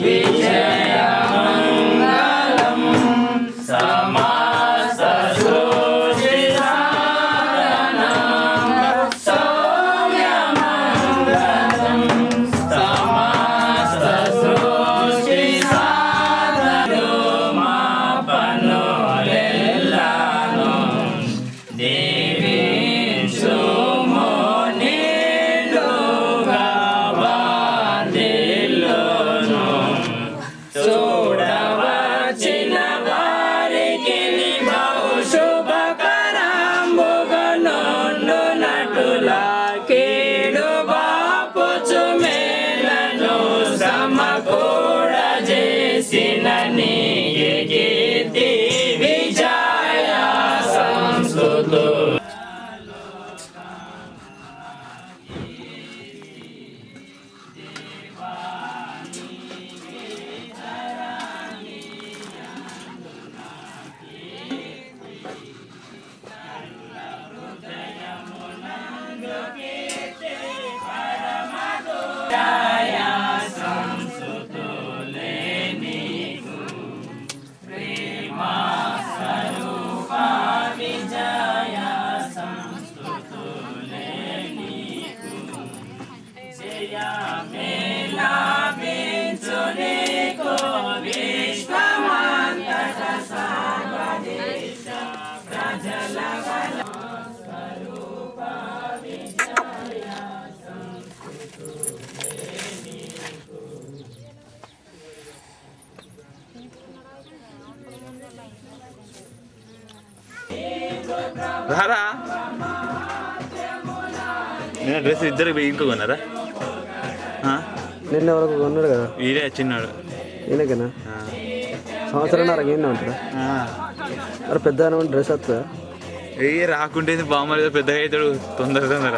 be. Dress ఇద్దరు ఇంకో కొన్నారా? ఆ? నిన్న వరకు కొన్నాడు కదా. వీడే చిన్నాడు ఈయనకేనా. సంవత్సరంన్నర ఏంది అంటారా ఆ. మరి పెద్ద డ్రెస్ వస్తుందా? ఏ రాకుంటే బామ్మడి పెద్దగా అవుతాడు తొందర తొందర.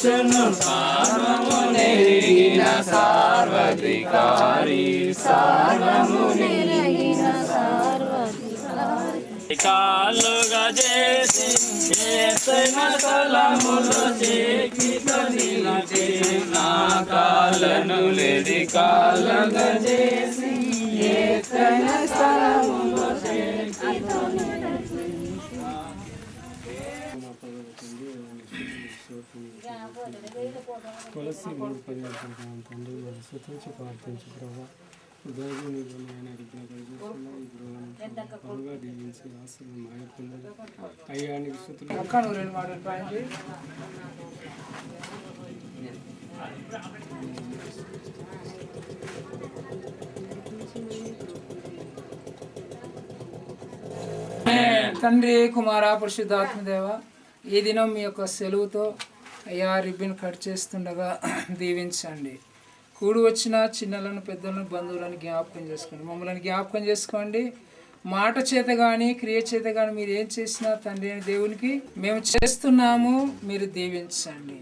గర్వములను సార్వము నెరిగిన సార్వధికారి సార్వము కాలుగా చేసి చేసిన నా లేది కాళ్ళగా చేసి ఏ తన స్థలము తులసి మూడు పర్యాలు తండ్రి మరి శృతించి ప్రార్థించు ప్రభా ఉదయం నీకు ఆయన అడిగిన పరిచేస్తున్నా ఈ దీవించి ఆశలు అయ్యా నీకు తండ్రి కుమార పరిశుద్ధాత్మదేవ ఈ దినం మీ యొక్క సెలవుతో అయ్యా రిబ్బన్ కట్ చేస్తుండగా దీవించండి. కూడి వచ్చిన చిన్నలను పెద్దలను బంధువులను జ్ఞాపకం చేసుకోండి. మమ్మల్ని జ్ఞాపకం చేసుకోండి. మాట చేత కానీ క్రియ చేత కానీ మీరు ఏం చేసినా తండ్రి అయిన దేవునికి మేము చేస్తున్నాము మీరు దీవించండి.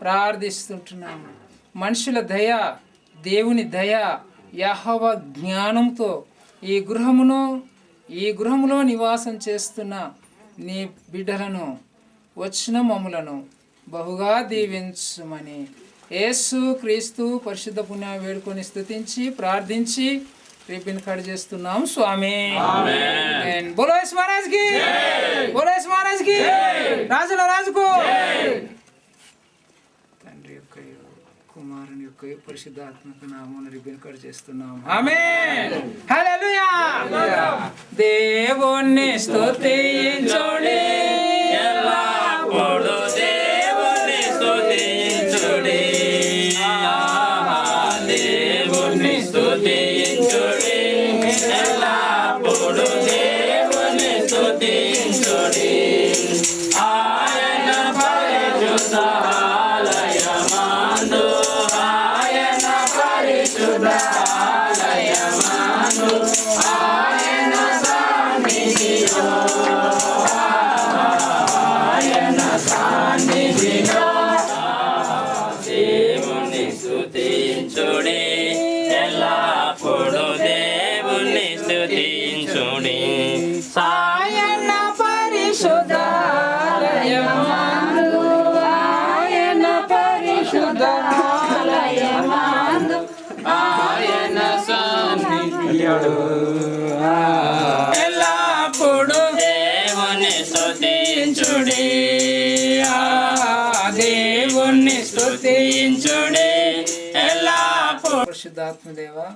ప్రార్థిస్తుంటున్నాము. మనుషుల దయ దేవుని దయ యహవ జ్ఞానంతో ఈ గృహమును ఈ గృహములో నివాసం చేస్తున్న నీ బిడ్డలను వచ్చిన మమ్ములను బహుగా దీవించుమని. యేసు క్రీస్తు పరిశుద్ధ పుణ్య వేడుకొని స్తుతించి ప్రార్థించి రిపిన్ కట్ చేస్తున్నాం. స్వామి. బోలో యేసు మహారాజ్కి బోలో మహారాజ్కి రాజుల రాజుకు. తండ్రి యొక్క కుమారుని యొక్క పరిశుద్ధాత్మక నామం రిబ్బన్ కట్ చేస్తున్నాం. ఆమేన్. హల్లెలూయా. దేవుణ్ణి స్తుతించుడి. సన్నిధిలో ఎల్లప్పుడు దేవుని స్తుతించుడి. ఆ దేవుణ్ణి స్తుతించుడి. ఎల్లప్పుడు. పరిశుద్ధాత్మ దేవ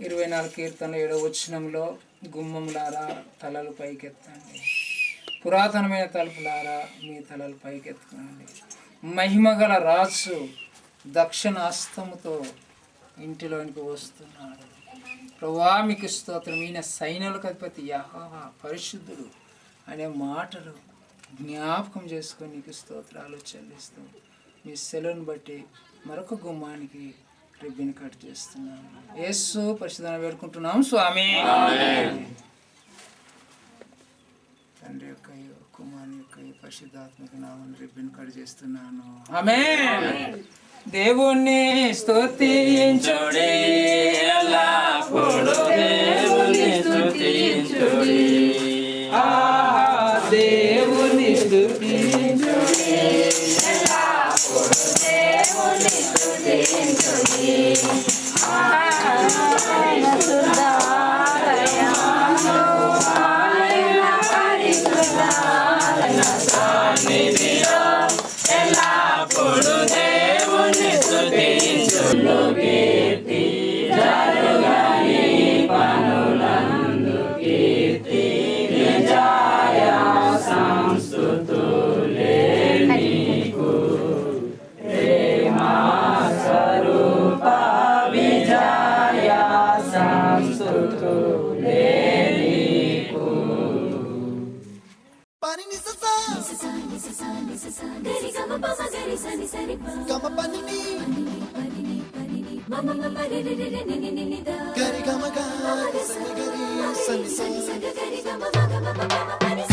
ఇరవై నాలుగు కీర్తన ఏడవ వచనంలో గుమ్మములారా తలలు పైకెత్తండి. పురాతనమైన తలుపులారా మీ తలలు పైకెత్తుకోండి. మహిమగల రాజు దక్షిణాస్తముతో ఇంటిలోనికి వస్తున్నాడు. ప్రభా మీకు స్తోత్రం. ఈయన సైన్యులకు అధిపతి యహోవా పరిశుద్ధుడు అనే మాటలు జ్ఞాపకం చేసుకొని నీకు స్తోత్రాలు చెల్లిస్తూ మీ సెలవును బట్టి మరొక గుమ్మానికి రిబ్బిన్ కట్ చేస్తున్నాను. యేసు పరిశుధాన్ని వేడుకుంటున్నాం. స్వామి. తండ్రి యొక్క కుమారుని యొక్క పరిశుద్ధాత్మక నామని రిబ్బిన్ కట్ చేస్తున్నాను. ఆమె దేవుణ్ణి స్తుతించుడి. ఎల్లప్పుడు దేవుని స్తుతించుడి. ఆ దేవుని స్తుతించుడి. ఎల్లప్పుడు గరి గమ గరి సని గరి సని సని సగ గరి గమ గమ గమ గమ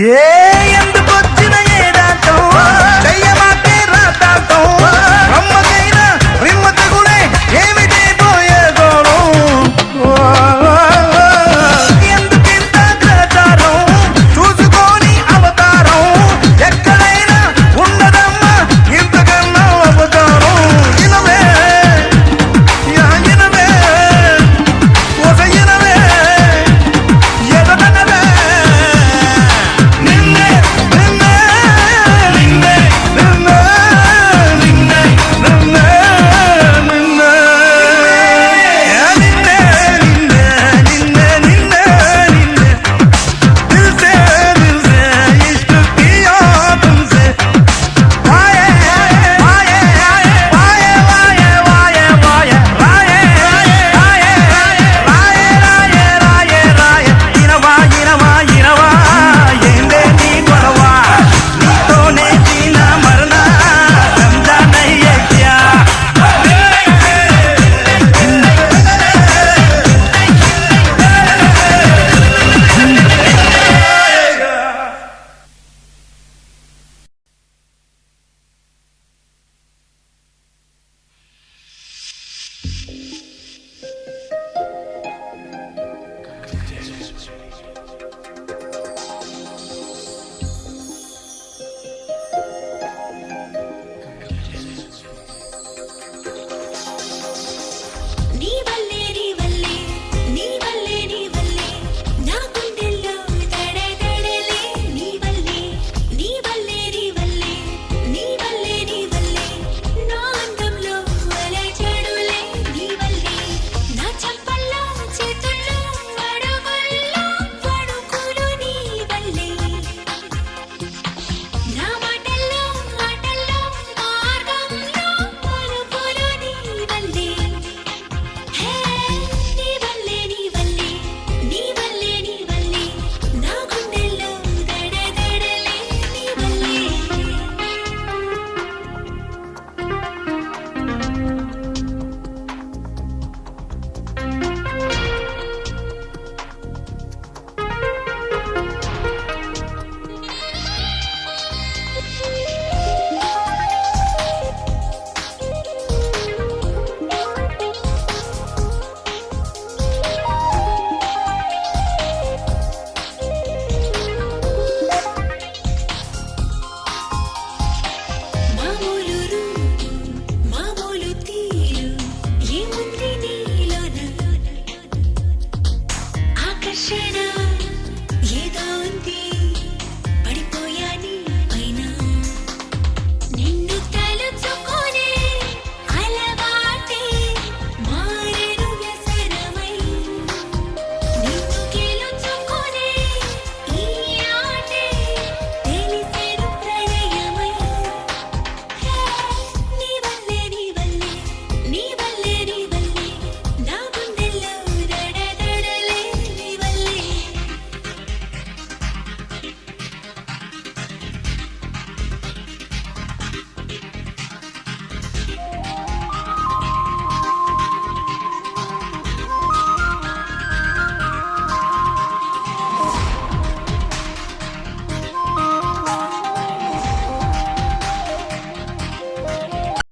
Yeah!